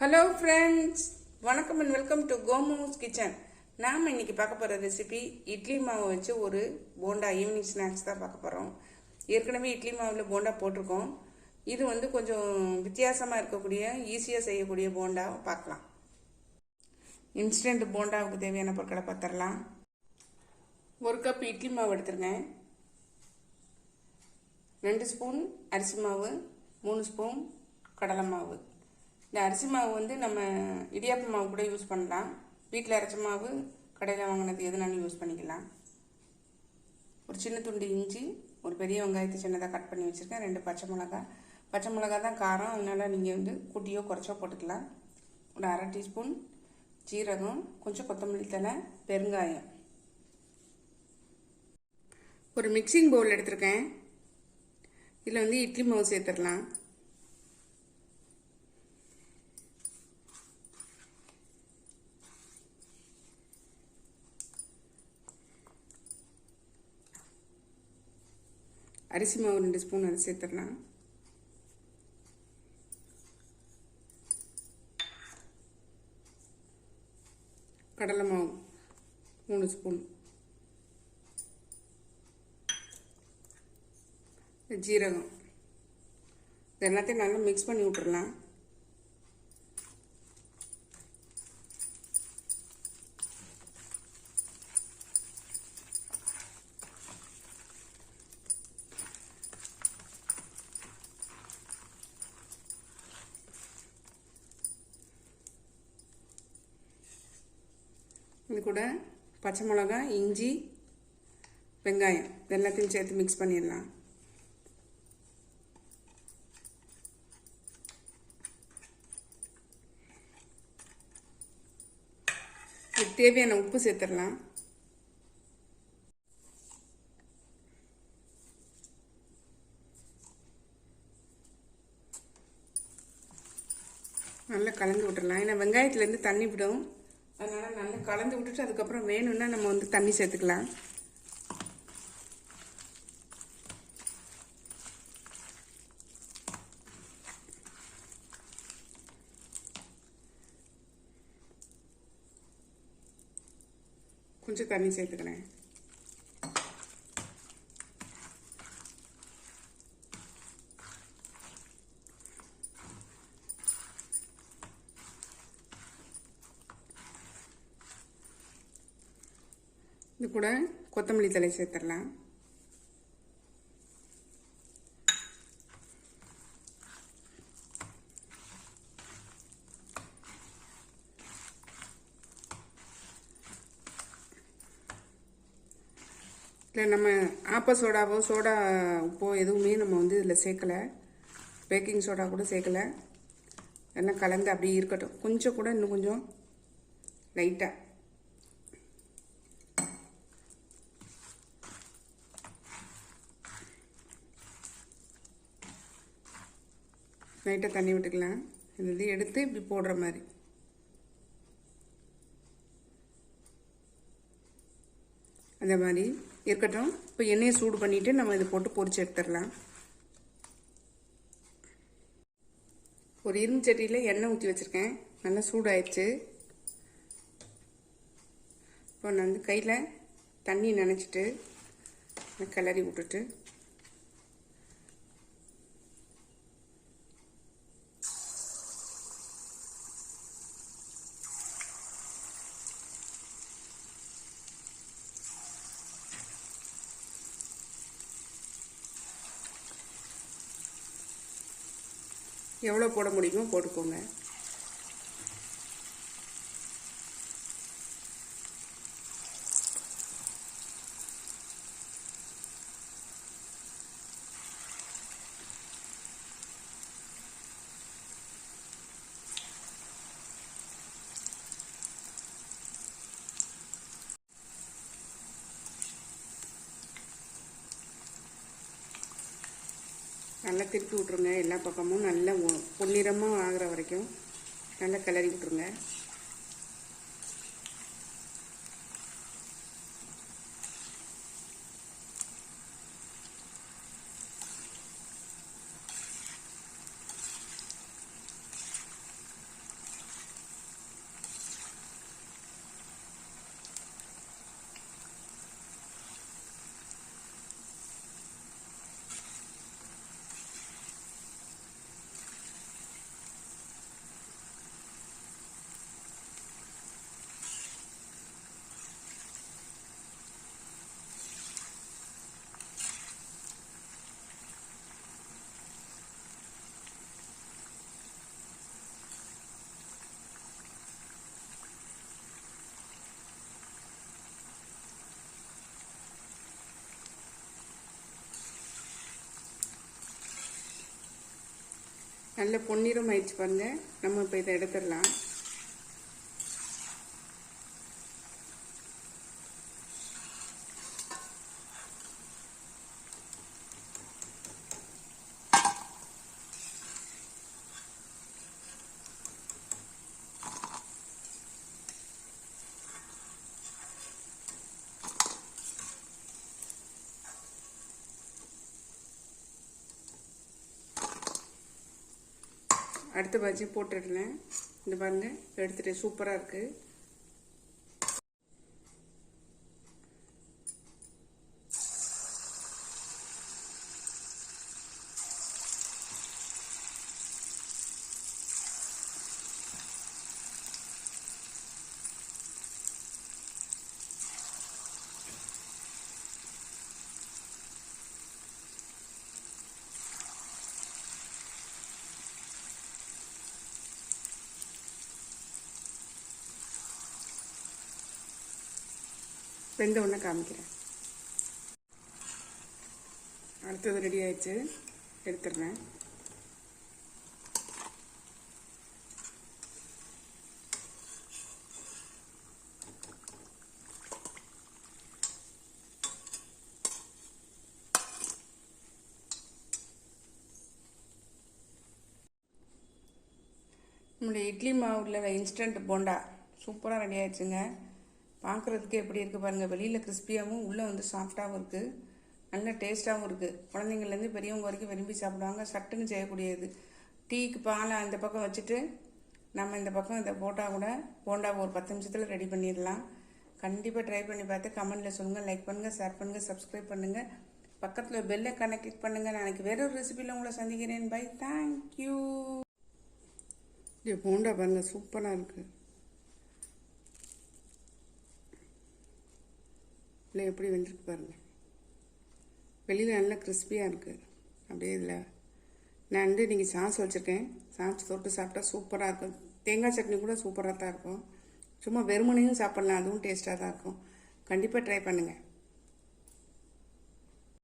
Hello friends வணக்கம் and welcome to கோமோஸ் kitchen நாம் இன்னைக்கு பார்க்க போகிற ரெசிபி இட்லி மாவு வச்சு ஒரு போண்டா ஈவினிங் ஸ்நாக்ஸ் தான் பார்க்க போகிறோம் ஏற்கனவே இட்லி மாவில் போண்டா போட்டிருக்கோம். இது வந்து கொஞ்சம் வித்தியாசமாக இருக்கக்கூடிய ஈஸியாக செய்யக்கூடிய போண்டா பார்க்கலாம். இன்ஸ்டன்ட் போண்டாவுக்கு தேவையான பொருட்களை பார்த்துடலாம். ஒரு கப் இட்லி மாவு எடுத்துருங்க. ரெண்டு ஸ்பூன் அரிசி மாவு மூணு ஸ்பூன் கடலை மாவு. இந்த அரிசி மாவு வந்து நம்ம இடியாப்ப மாவு கூட யூஸ் பண்ணலாம். வீட்டில் அரைச்ச மாவு கடையில் வாங்கினது எதுனாலும் யூஸ் பண்ணிக்கலாம். ஒரு சின்ன துண்டு இஞ்சி ஒரு பெரிய வெங்காயத்தை சின்னதாக கட் பண்ணி வச்சுருக்கேன். ரெண்டு பச்சை மிளகா. பச்சை மிளகா தான் காரம். அதனால் நீங்கள் வந்து கூட்டியோ குறைச்சோ போட்டுக்கலாம். ஒரு அரை டீஸ்பூன் ஜீரகம் கொஞ்சம் கொத்தமல்லி தலை பெருங்காயம். ஒரு மிக்சிங் பவுல் எடுத்திருக்கேன். இதில் வந்து இட்லி மாவு சேர்த்துடலாம். அரிசி மாவு ரெண்டு ஸ்பூன் அதை சேர்த்துடலாம். கடலை மாவு மூணு ஸ்பூன். ஜீரகம். இது எல்லாத்தையும் நல்லா மிக்ஸ் பண்ணி விட்டுறலாம். இது கூட பச்சை மிளகா இஞ்சி வெங்காயம். இது எல்லாத்தையும் சேர்த்து மிக்ஸ் பண்ணிடலாம். இதுக்கு தேவையான உப்பு சேர்த்துடலாம். நல்லா கலந்து விட்டுடலாம். ஏன்னா வெங்காயத்துலேருந்து தண்ணி விடும். அதனால் கலந்து விட்டுட்டு அதுக்கப்புறம் வேணும்னா நம்ம வந்து தண்ணி சேர்த்துக்கலாம். கொஞ்சம் தண்ணி சேர்த்துக்கிறேன். இது கூட கொத்தமல்லி தலை சேர்த்துடலாம். இல்லை நம்ம ஆப்ப சோடாவோ சோடா உப்போ எதுவுமே நம்ம வந்து இதில் சேர்க்கலை. பேக்கிங் சோடா கூட சேர்க்கலை. எல்லாம் கலந்து அப்படியே இருக்கட்டும். கொஞ்சம் கூட இன்னும் கொஞ்சம் லைட்டாக லைட்டாக தண்ணி விட்டுக்கலாம். இது இது எடுத்து இப்படி போடுற மாதிரி. அந்த மாதிரி. இருக்கட்டும். இப்போ எண்ணெயை சூடு பண்ணிவிட்டு நம்ம இதை போட்டு பொறிச்சு எடுத்துடலாம். ஒரு இரும்பு சட்டியில் எண்ணெய் ஊற்றி வச்சுருக்கேன். நல்லா சூடாயிடுச்சு. இப்போ நான் வந்து கையில் தண்ணி நினச்சிட்டு கிளறி விட்டுட்டு எவ்வளோ போட முடியுமோ போட்டுக்கோங்க. நல்லா திருப்பி விட்ருங்க எல்லா பக்கமும் நல்லா பொன்னிறமாக ஆகிற வரைக்கும் நல்லா கிளறி விட்ருங்க நல்ல பொன்னிறம் ஆயிடுச்சு பாருங்க. நம்ம இப்போ இதை எடுத்துடலாம். அடுத்த பஜ்ஜி போட்டுடுறேன் இந்த பாருங்கள் எடுத்துகிட்டு சூப்பராக இருக்குது வெந்த ஒன்று காமிக்கிறேன். அடுத்தது ரெடி ஆயிடுச்சு. எடுத்துடுறேன். நம்மளுடைய இட்லி மாவுல இன்ஸ்டன்ட் போண்டா. சூப்பராக ரெடி ஆயிடுச்சுங்க. பார்க்குறதுக்கு எப்படி இருக்குது பாருங்கள் வெளியில் கிறிஸ்பியாகவும் உள்ளே வந்து சாஃப்டாகவும் இருக்குது நல்ல டேஸ்ட்டாகவும் இருக்குது குழந்தைங்கள்லேருந்து பெரியவங்க வரைக்கும் விரும்பி சாப்பிடுவாங்க. சட்டுன்னு செய்யக்கூடியது. டீக்கு பாலை அந்த பக்கம் வச்சுட்டு நம்ம இந்த பக்கம் இதை போட்டால் கூட போண்டாவை ஒரு பத்து நிமிஷத்தில் ரெடி பண்ணிடலாம். கண்டிப்பாக ட்ரை பண்ணி பார்த்து கமெண்ட்டில் சொல்லுங்கள் லைக் பண்ணுங்கள் ஷேர் பண்ணுங்கள் சப்ஸ்கிரைப் பண்ணுங்கள் பக்கத்தில் பெல்லை கனெக்ட் கிளிக் பண்ணுங்கள் நாளைக்கு வேற ஒரு ரெசிபியில் உங்களை சந்திக்கிறேன். பை தேங்க்யூ இது போண்டா பாருங்கள் சூப்பராக இருக்குது இல்லை எப்படி வெந்திருக்கு பாருங்கள் வெளியில் நல்லா கிறிஸ்பியாக இருக்குது அப்படியே இதில். நான் வந்து நீங்கள் சாஸ் வச்சுருக்கேன். சாஸ் தொட்டு சாப்பிட்டா சூப்பராக இருக்கும். தேங்காய் சட்னி கூட சூப்பராக தான் இருக்கும். சும்மா வெறுமனையும் சாப்பிட்லாம். அதுவும் டேஸ்ட்டாக தான் இருக்கும். கண்டிப்பாக ட்ரை பண்ணுங்கள்